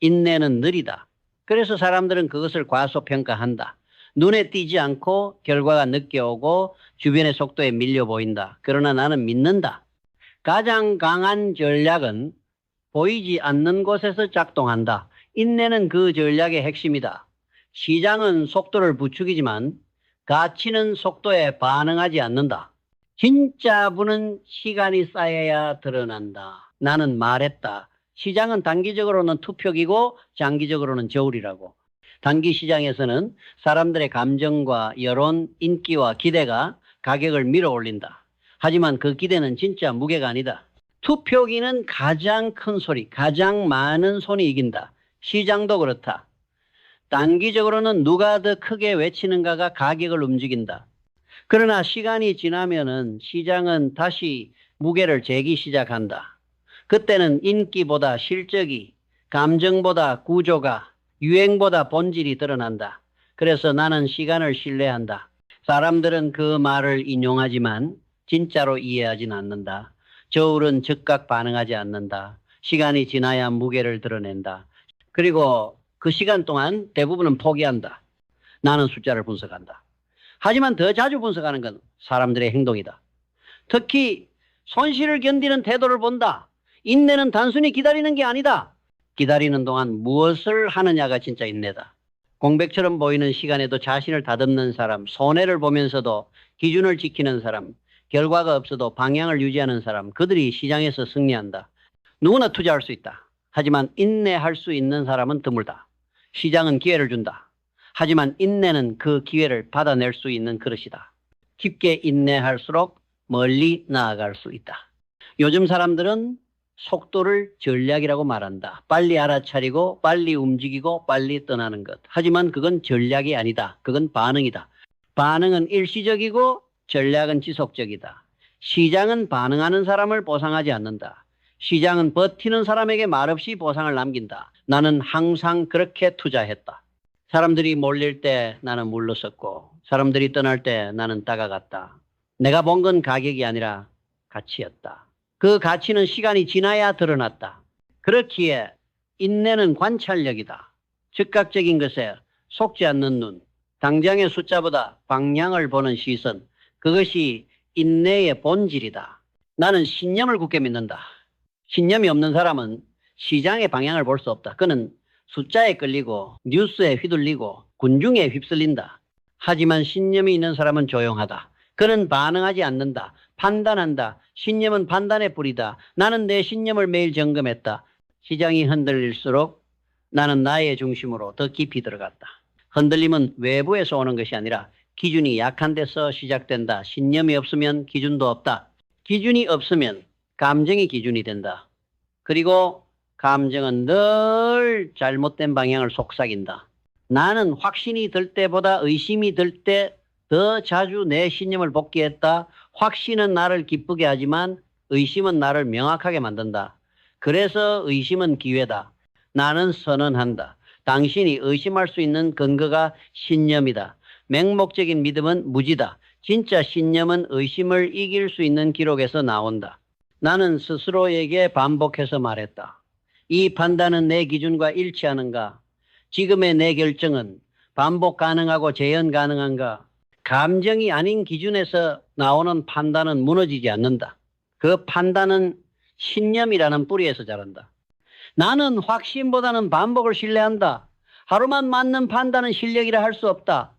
인내는 느리다. 그래서 사람들은 그것을 과소평가한다. 눈에 띄지 않고 결과가 늦게 오고 주변의 속도에 밀려 보인다. 그러나 나는 믿는다. 가장 강한 전략은 보이지 않는 곳에서 작동한다. 인내는 그 전략의 핵심이다. 시장은 속도를 부추기지만 가치는 속도에 반응하지 않는다. 진짜 부는 시간이 쌓여야 드러난다. 나는 말했다. 시장은 단기적으로는 투표기고 장기적으로는 저울이라고. 단기 시장에서는 사람들의 감정과 여론, 인기와 기대가 가격을 밀어 올린다. 하지만 그 기대는 진짜 무게가 아니다. 투표기는 가장 큰 소리, 가장 많은 손이 이긴다. 시장도 그렇다. 단기적으로는 누가 더 크게 외치는가가 가격을 움직인다. 그러나 시간이 지나면은 시장은 다시 무게를 재기 시작한다. 그때는 인기보다 실적이, 감정보다 구조가, 유행보다 본질이 드러난다. 그래서 나는 시간을 신뢰한다. 사람들은 그 말을 인용하지만 진짜로 이해하진 않는다. 저울은 즉각 반응하지 않는다. 시간이 지나야 무게를 드러낸다. 그리고 그 시간 동안 대부분은 포기한다. 나는 숫자를 분석한다. 하지만 더 자주 분석하는 건 사람들의 행동이다. 특히 손실을 견디는 태도를 본다. 인내는 단순히 기다리는 게 아니다. 기다리는 동안 무엇을 하느냐가 진짜 인내다. 공백처럼 보이는 시간에도 자신을 다듬는 사람, 손해를 보면서도 기준을 지키는 사람, 결과가 없어도 방향을 유지하는 사람, 그들이 시장에서 승리한다. 누구나 투자할 수 있다. 하지만 인내할 수 있는 사람은 드물다. 시장은 기회를 준다. 하지만 인내는 그 기회를 받아낼 수 있는 그릇이다. 깊게 인내할수록 멀리 나아갈 수 있다. 요즘 사람들은 속도를 전략이라고 말한다. 빨리 알아차리고 빨리 움직이고 빨리 떠나는 것. 하지만 그건 전략이 아니다. 그건 반응이다. 반응은 일시적이고 전략은 지속적이다. 시장은 반응하는 사람을 보상하지 않는다. 시장은 버티는 사람에게 말없이 보상을 남긴다. 나는 항상 그렇게 투자했다. 사람들이 몰릴 때 나는 물러섰고, 사람들이 떠날 때 나는 다가갔다. 내가 본 건 가격이 아니라 가치였다. 그 가치는 시간이 지나야 드러났다. 그렇기에 인내는 관찰력이다. 즉각적인 것에 속지 않는 눈, 당장의 숫자보다 방향을 보는 시선, 그것이 인내의 본질이다. 나는 신념을 굳게 믿는다. 신념이 없는 사람은 시장의 방향을 볼 수 없다. 그는 숫자에 끌리고 뉴스에 휘둘리고 군중에 휩쓸린다. 하지만 신념이 있는 사람은 조용하다. 그는 반응하지 않는다. 판단한다. 신념은 판단의 뿌리다. 나는 내 신념을 매일 점검했다. 시장이 흔들릴수록 나는 나의 중심으로 더 깊이 들어갔다. 흔들림은 외부에서 오는 것이 아니라 기준이 약한 데서 시작된다. 신념이 없으면 기준도 없다. 기준이 없으면 감정이 기준이 된다. 그리고 감정은 늘 잘못된 방향을 속삭인다. 나는 확신이 들 때보다 의심이 들 때 더 자주 내 신념을 복귀했다. 확신은 나를 기쁘게 하지만 의심은 나를 명확하게 만든다. 그래서 의심은 기회다. 나는 선언한다. 당신이 의심할 수 있는 근거가 신념이다. 맹목적인 믿음은 무지다. 진짜 신념은 의심을 이길 수 있는 기록에서 나온다. 나는 스스로에게 반복해서 말했다. 이 판단은 내 기준과 일치하는가? 지금의 내 결정은 반복 가능하고 재현 가능한가? 감정이 아닌 기준에서 나오는 판단은 무너지지 않는다. 그 판단은 신념이라는 뿌리에서 자란다. 나는 확신보다는 반복을 신뢰한다. 하루만 맞는 판단은 실력이라 할 수 없다.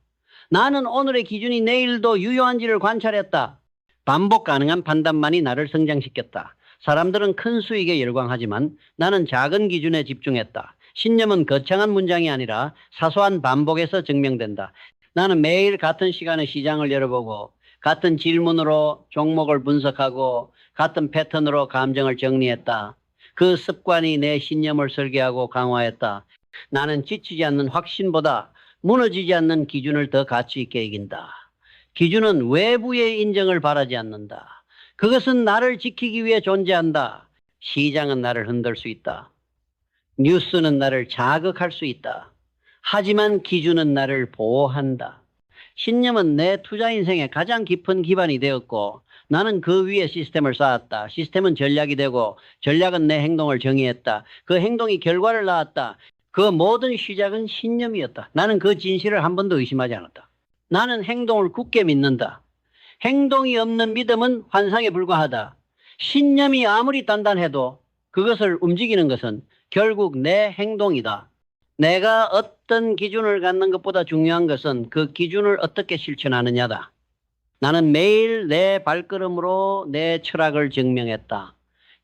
나는 오늘의 기준이 내일도 유효한지를 관찰했다. 반복 가능한 판단만이 나를 성장시켰다. 사람들은 큰 수익에 열광하지만 나는 작은 기준에 집중했다. 신념은 거창한 문장이 아니라 사소한 반복에서 증명된다. 나는 매일 같은 시간에 시장을 열어보고 같은 질문으로 종목을 분석하고 같은 패턴으로 감정을 정리했다. 그 습관이 내 신념을 설계하고 강화했다. 나는 지치지 않는 확신보다 무너지지 않는 기준을 더 가치 있게 이긴다. 기준은 외부의 인정을 바라지 않는다. 그것은 나를 지키기 위해 존재한다. 시장은 나를 흔들 수 있다. 뉴스는 나를 자극할 수 있다. 하지만 기준은 나를 보호한다. 신념은 내 투자 인생의 가장 깊은 기반이 되었고 나는 그 위에 시스템을 쌓았다. 시스템은 전략이 되고 전략은 내 행동을 정의했다. 그 행동이 결과를 낳았다. 그 모든 시작은 신념이었다. 나는 그 진실을 한 번도 의심하지 않았다. 나는 행동을 굳게 믿는다. 행동이 없는 믿음은 환상에 불과하다. 신념이 아무리 단단해도 그것을 움직이는 것은 결국 내 행동이다. 내가 어떤 기준을 갖는 것보다 중요한 것은 그 기준을 어떻게 실천하느냐다. 나는 매일 내 발걸음으로 내 철학을 증명했다.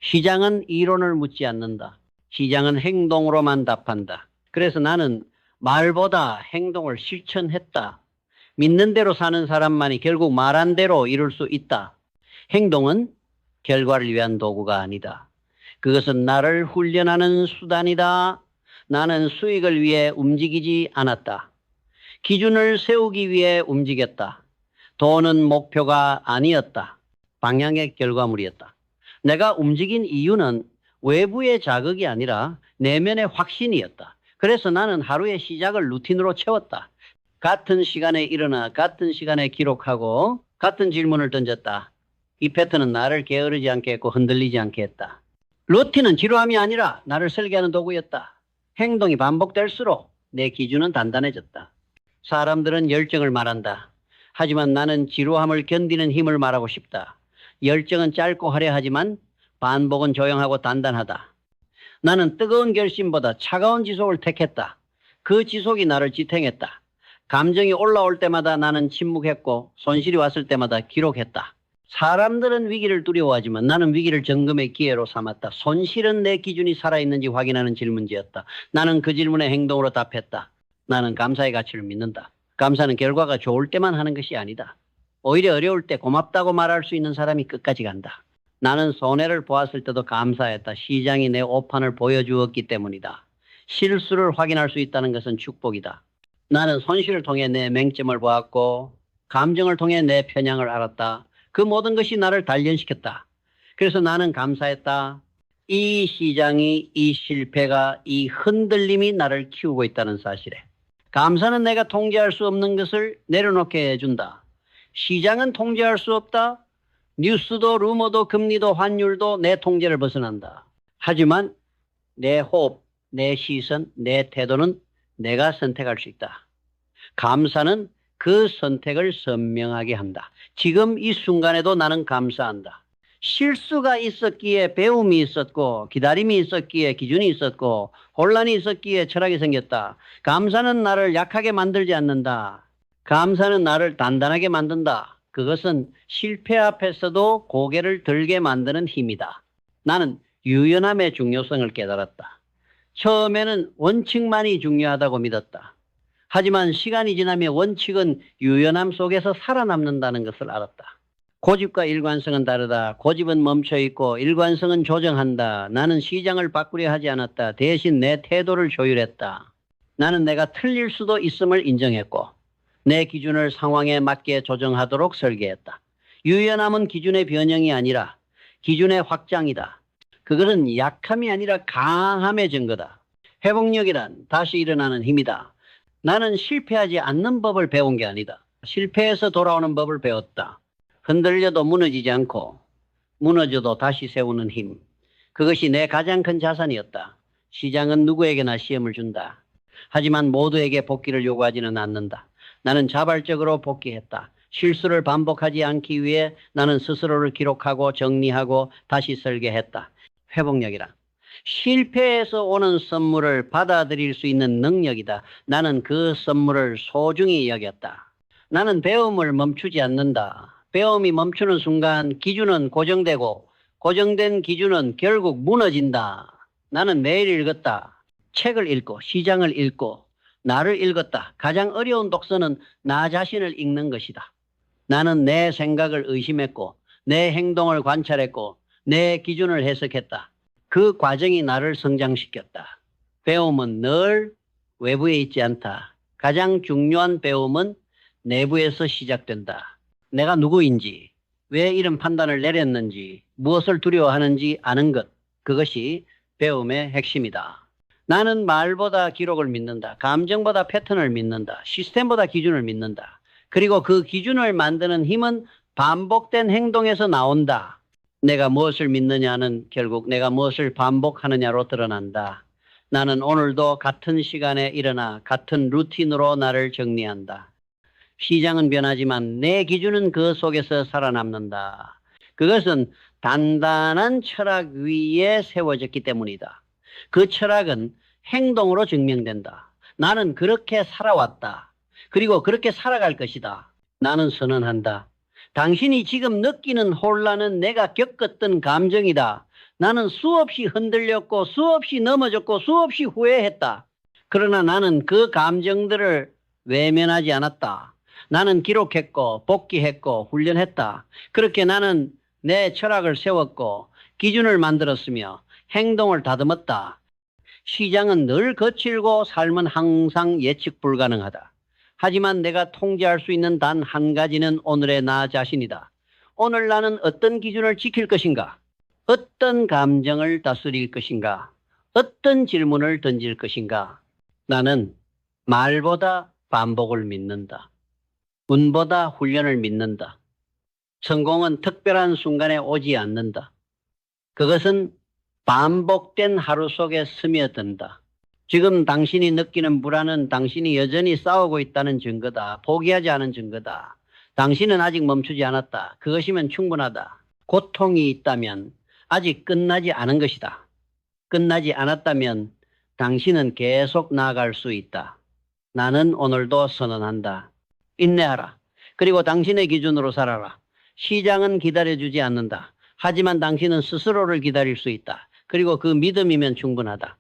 시장은 이론을 묻지 않는다. 시장은 행동으로만 답한다. 그래서 나는 말보다 행동을 실천했다. 믿는 대로 사는 사람만이 결국 말한 대로 이룰 수 있다. 행동은 결과를 위한 도구가 아니다. 그것은 나를 훈련하는 수단이다. 나는 수익을 위해 움직이지 않았다. 기준을 세우기 위해 움직였다. 돈은 목표가 아니었다. 방향의 결과물이었다. 내가 움직인 이유는 외부의 자극이 아니라 내면의 확신이었다. 그래서 나는 하루의 시작을 루틴으로 채웠다. 같은 시간에 일어나 같은 시간에 기록하고 같은 질문을 던졌다. 이 패턴은 나를 게으르지 않게 했고 흔들리지 않게 했다. 루틴은 지루함이 아니라 나를 설계하는 도구였다. 행동이 반복될수록 내 기준은 단단해졌다. 사람들은 열정을 말한다. 하지만 나는 지루함을 견디는 힘을 말하고 싶다. 열정은 짧고 화려하지만 반복은 조용하고 단단하다. 나는 뜨거운 결심보다 차가운 지속을 택했다. 그 지속이 나를 지탱했다. 감정이 올라올 때마다 나는 침묵했고 손실이 왔을 때마다 기록했다. 사람들은 위기를 두려워하지만 나는 위기를 점검의 기회로 삼았다. 손실은 내 기준이 살아있는지 확인하는 질문지였다. 나는 그 질문에 행동으로 답했다. 나는 감사의 가치를 믿는다. 감사는 결과가 좋을 때만 하는 것이 아니다. 오히려 어려울 때 고맙다고 말할 수 있는 사람이 끝까지 간다. 나는 손해를 보았을 때도 감사했다. 시장이 내 오판을 보여주었기 때문이다. 실수를 확인할 수 있다는 것은 축복이다. 나는 손실을 통해 내 맹점을 보았고 감정을 통해 내 편향을 알았다. 그 모든 것이 나를 단련시켰다. 그래서 나는 감사했다. 이 시장이, 이 실패가, 이 흔들림이 나를 키우고 있다는 사실에. 감사는 내가 통제할 수 없는 것을 내려놓게 해준다. 시장은 통제할 수 없다. 뉴스도 루머도 금리도 환율도 내 통제를 벗어난다. 하지만 내 호흡, 내 시선, 내 태도는 내가 선택할 수 있다. 감사는 그 선택을 선명하게 한다. 지금 이 순간에도 나는 감사한다. 실수가 있었기에 배움이 있었고 기다림이 있었기에 기준이 있었고 혼란이 있었기에 철학이 생겼다. 감사는 나를 약하게 만들지 않는다. 감사는 나를 단단하게 만든다. 그것은 실패 앞에서도 고개를 들게 만드는 힘이다. 나는 유연함의 중요성을 깨달았다. 처음에는 원칙만이 중요하다고 믿었다. 하지만 시간이 지나면 원칙은 유연함 속에서 살아남는다는 것을 알았다. 고집과 일관성은 다르다. 고집은 멈춰 있고 일관성은 조정한다. 나는 시장을 바꾸려 하지 않았다. 대신 내 태도를 조율했다. 나는 내가 틀릴 수도 있음을 인정했고 내 기준을 상황에 맞게 조정하도록 설계했다. 유연함은 기준의 변형이 아니라 기준의 확장이다. 그것은 약함이 아니라 강함의 증거다. 회복력이란 다시 일어나는 힘이다. 나는 실패하지 않는 법을 배운 게 아니다. 실패해서 돌아오는 법을 배웠다. 흔들려도 무너지지 않고 무너져도 다시 세우는 힘. 그것이 내 가장 큰 자산이었다. 시장은 누구에게나 시험을 준다. 하지만 모두에게 복귀를 요구하지는 않는다. 나는 자발적으로 복귀했다. 실수를 반복하지 않기 위해 나는 스스로를 기록하고 정리하고 다시 설계했다. 회복력이라. 실패에서 오는 선물을 받아들일 수 있는 능력이다. 나는 그 선물을 소중히 여겼다. 나는 배움을 멈추지 않는다. 배움이 멈추는 순간 기준은 고정되고 고정된 기준은 결국 무너진다. 나는 매일 읽었다. 책을 읽고 시장을 읽고 나를 읽었다. 가장 어려운 독서는 나 자신을 읽는 것이다. 나는 내 생각을 의심했고 내 행동을 관찰했고 내 기준을 해석했다. 그 과정이 나를 성장시켰다. 배움은 늘 외부에 있지 않다. 가장 중요한 배움은 내부에서 시작된다. 내가 누구인지, 왜 이런 판단을 내렸는지, 무엇을 두려워하는지 아는 것. 그것이 배움의 핵심이다. 나는 말보다 기록을 믿는다. 감정보다 패턴을 믿는다. 시스템보다 기준을 믿는다. 그리고 그 기준을 만드는 힘은 반복된 행동에서 나온다. 내가 무엇을 믿느냐는 결국 내가 무엇을 반복하느냐로 드러난다. 나는 오늘도 같은 시간에 일어나 같은 루틴으로 나를 정리한다. 시장은 변하지만 내 기준은 그 속에서 살아남는다. 그것은 단단한 철학 위에 세워졌기 때문이다. 그 철학은 행동으로 증명된다. 나는 그렇게 살아왔다. 그리고 그렇게 살아갈 것이다. 나는 선언한다. 당신이 지금 느끼는 혼란은 내가 겪었던 감정이다. 나는 수없이 흔들렸고 수없이 넘어졌고 수없이 후회했다. 그러나 나는 그 감정들을 외면하지 않았다. 나는 기록했고 복귀했고 훈련했다. 그렇게 나는 내 철학을 세웠고 기준을 만들었으며 행동을 다듬었다. 시장은 늘 거칠고 삶은 항상 예측 불가능하다. 하지만 내가 통제할 수 있는 단 한 가지는 오늘의 나 자신이다. 오늘 나는 어떤 기준을 지킬 것인가? 어떤 감정을 다스릴 것인가? 어떤 질문을 던질 것인가? 나는 말보다 반복을 믿는다. 운보다 훈련을 믿는다. 성공은 특별한 순간에 오지 않는다. 그것은 반복된 하루 속에 스며든다. 지금 당신이 느끼는 불안은 당신이 여전히 싸우고 있다는 증거다. 포기하지 않은 증거다. 당신은 아직 멈추지 않았다. 그것이면 충분하다. 고통이 있다면 아직 끝나지 않은 것이다. 끝나지 않았다면 당신은 계속 나아갈 수 있다. 나는 오늘도 선언한다. 인내하라. 그리고 당신의 기준으로 살아라. 시장은 기다려주지 않는다. 하지만 당신은 스스로를 기다릴 수 있다. 그리고 그 믿음이면 충분하다.